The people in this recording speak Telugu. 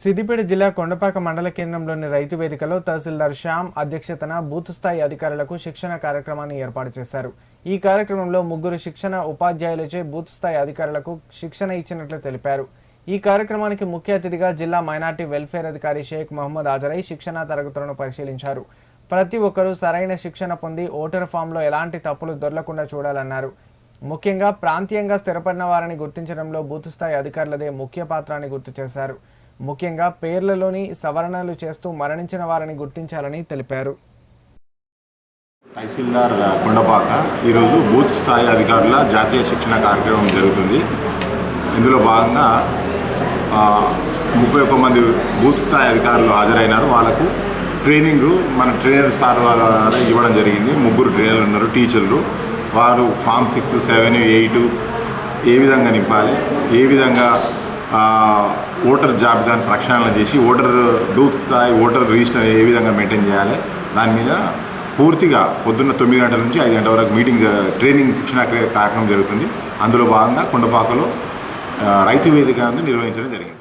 సిద్దిపేట జిల్లా కొండపాక మండల కేంద్రంలోని రైతు వేదికలో తహసీల్దార్ శ్యామ్ అధ్యక్షతన బూత్ స్థాయి అధికారులకు శిక్షణ కార్యక్రమాన్ని ఏర్పాటు చేశారు. ఈ కార్యక్రమంలో ముగ్గురు శిక్షణ ఉపాధ్యాయులచే బూత్ స్థాయి అధికారులకు శిక్షణ ఇచ్చినట్లు తెలిపారు. ఈ కార్యక్రమానికి ముఖ్య అతిథిగా జిల్లా మైనార్టీ వెల్ఫేర్ అధికారి షేక్ మహమ్మద్ హాజరై శిక్షణా తరగతులను పరిశీలించారు. ప్రతి ఒక్కరూ సరైన శిక్షణ పొంది ఓటర్ ఫామ్లో ఎలాంటి తప్పులు దొరలకుండా చూడాలన్నారు. ముఖ్యంగా ప్రాంతీయంగా స్థిరపడిన వారిని గుర్తించడంలో బూత్ స్థాయి అధికారులదే ముఖ్య పాత్ర అని గుర్తు చేశారు. ముఖ్యంగా పేర్లలోని సవరణలు చేస్తూ మరణించిన వారిని గుర్తించాలని తెలిపారు. తహసీల్దార్ కొండపాక. ఈరోజు బూత్ స్థాయి అధికారుల జాతీయ శిక్షణ కార్యక్రమం జరుగుతుంది. ఇందులో భాగంగా ముప్పై ఒక్క మంది బూత్ స్థాయి అధికారులు హాజరైనారు. వాళ్ళకు ట్రైనింగ్ మన ట్రైనర్ సార్ వాళ్ళ ఇవ్వడం జరిగింది. ముగ్గురు ట్రైనర్లు ఉన్నారు టీచర్లు. వారు ఫామ్ సిక్స్ సెవెన్ ఎయిట్ ఏ విధంగా నింపాలి ఏ విధంగా ఓటర్ జాబితాను ప్రక్షాళన చేసి ఓటర్ బూత్ స్థాయి ఓటర్ రిజిస్టర్ ఏ విధంగా మెయింటైన్ చేయాలి దాని మీద పూర్తిగా పొద్దున్న తొమ్మిది గంటల నుంచి ఐదు గంటల వరకు మీటింగ్ ట్రైనింగ్ శిక్షణ కార్యక్రమం జరుగుతుంది. అందులో భాగంగా కొండపాకలో రైతు వేదికను నిర్వహించడం జరిగింది.